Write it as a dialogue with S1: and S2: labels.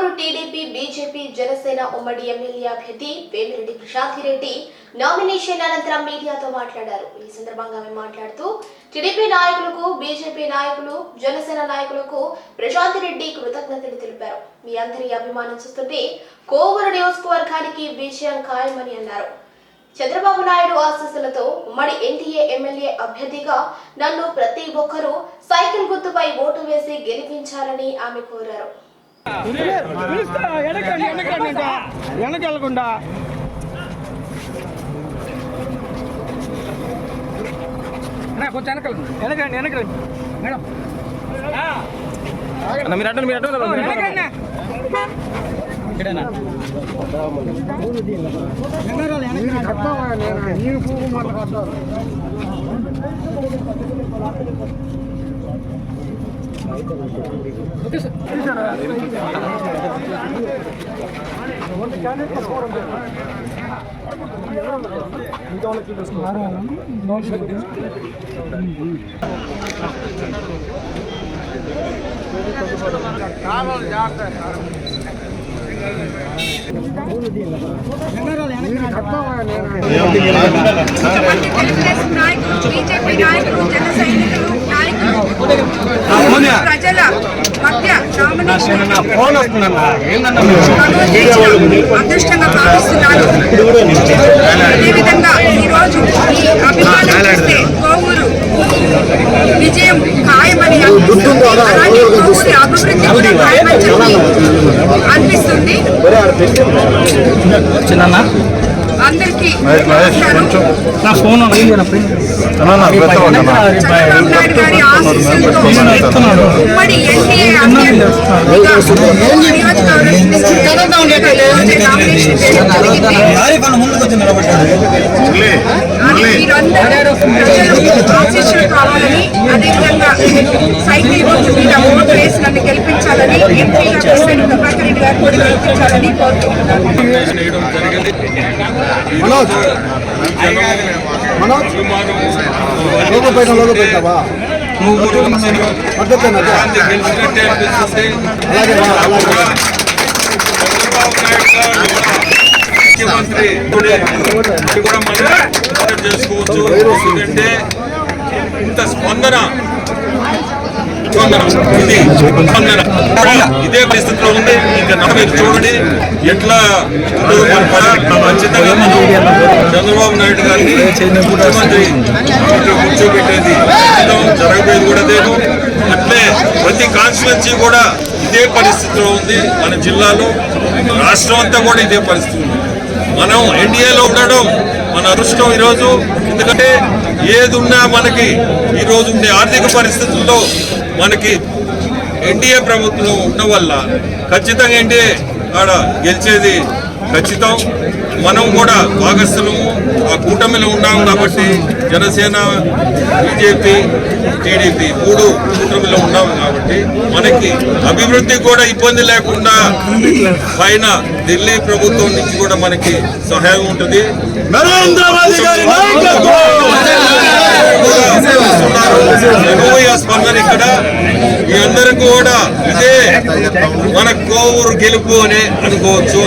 S1: Kovur TDP BJP Janasena ఉమ్మడి MLA అభ్యర్థి Vemireddy Prashanti Reddy nomination అనంతరం మీడియాతో మాట్లాడారు. ఈ సందర్భంగా ఆమె మాట్లాడుతూ టీడీపీ నాయకులకు బీజేపీ నాయకులు జనసేన నాయకులకు ప్రశాంత్ రెడ్డి కృతజ్ఞతలు తెలిపారు. మీ అందరి అభిమానం చూస్తుంటే కోవూరు నియోజకవర్గానికి విజయం ఖాయమని అన్నారు. చంద్రబాబు నాయుడు ఆశీస్సులతో ఉమ్మడి ఎన్టీఏ ఎమ్మెల్యే అభ్యర్థిగా నన్ను ప్రతి ఒక్కరూ సైకిల్ గుర్తుపై ఓటు వేసి గెలిపించాలని ఆమె కోరారు.
S2: పిలుస్తా వెనకండి వెనకండి ఇంకా వెనక వెళ్ళకుండా కొంచెం వెనకండి వెనకండి వెనకండి మేడం
S3: అన్న మీరు అడ్డండి మీరు అడ్డండి మీరు అడ్డండి.
S2: వెనకండి
S4: నామినేషన్ మనోజీవించడం అదృష్టంగా భావిస్తున్నాను. అదేవిధంగా ఈరోజు ఈ అభిమానం చూస్తే కోవూరు విజయం ఖాయమని అనిపిస్తుంది. అలాగే కోవూరి అభివృద్ధి కూడా ఖాయమని చెప్పి అనిపిస్తుంది. అందరికీ నమస్కారం
S2: నా ఫోన్
S4: చంద్రబాబు నాయుడు గారి ఆశీస్సులతో ఉమ్మడి ఎన్డీఏ మీరందరూ ఆశీస్సులు కావాలని అదేవిధంగా సైకిల్ గుర్తు మీద ఓటు వేసి నన్ను గెలిపించాలని ఎంపీగా కోసేటి ప్రభాకర్ రెడ్డి కోరుకుంటున్నాను
S5: మనోజ్. మనోజ్.
S6: గెలిచినట్టే అనిపిస్తుంది
S5: అలాగే
S6: ముఖ్యమంత్రి కూడా మనం చేసుకోవచ్చు ఎందుకంటే ఇంత స్పందన స్పందన ఇది స్పందన ఇదే పరిస్థితిలో ఉంది. అక్కడ మీరు చూడండి ఎట్లా ఖచ్చితంగా చంద్రబాబు నాయుడు గారిని ముఖ్యమంత్రి కూర్చోబెట్టేది జరగబోయేది కూడా లేదు అట్లే ప్రతి కాన్స్టిట్యున్సీ కూడా ఇదే పరిస్థితిలో ఉంది మన జిల్లాలో. రాష్ట్రం అంతా కూడా ఇదే పరిస్థితి ఉంది. మనం ఎన్డీఏలో ఉండడం మన అదృష్టం ఈరోజు. ఎందుకంటే ఏది ఉన్నా మనకి ఈరోజు ఉండే ఆర్థిక పరిస్థితుల్లో మనకి ఎన్డీఏ ప్రభుత్వం ఉండడం వల్ల ఖచ్చితంగా ఎన్డీఏ ఆడ గెలిచేది ఖచ్చితం. మనం కూడా భాగస్థులము ఆ కూటమిలో ఉన్నాం కాబట్టి జనసేన బీజేపీ టీడీపీ మూడు కూటమిలో ఉన్నాం కాబట్టి మనకి అభివృద్ధి కూడా ఇబ్బంది లేకుండా పైన ఢిల్లీ ప్రభుత్వం నుంచి కూడా మనకి సహాయం ఉంటుంది.
S5: నరేంద్ర
S6: స్పందన ఇక్కడ. మీ అందరికీ కూడా ఇదే మన కోవూరు గెలుపు అని అనుకోవచ్చు.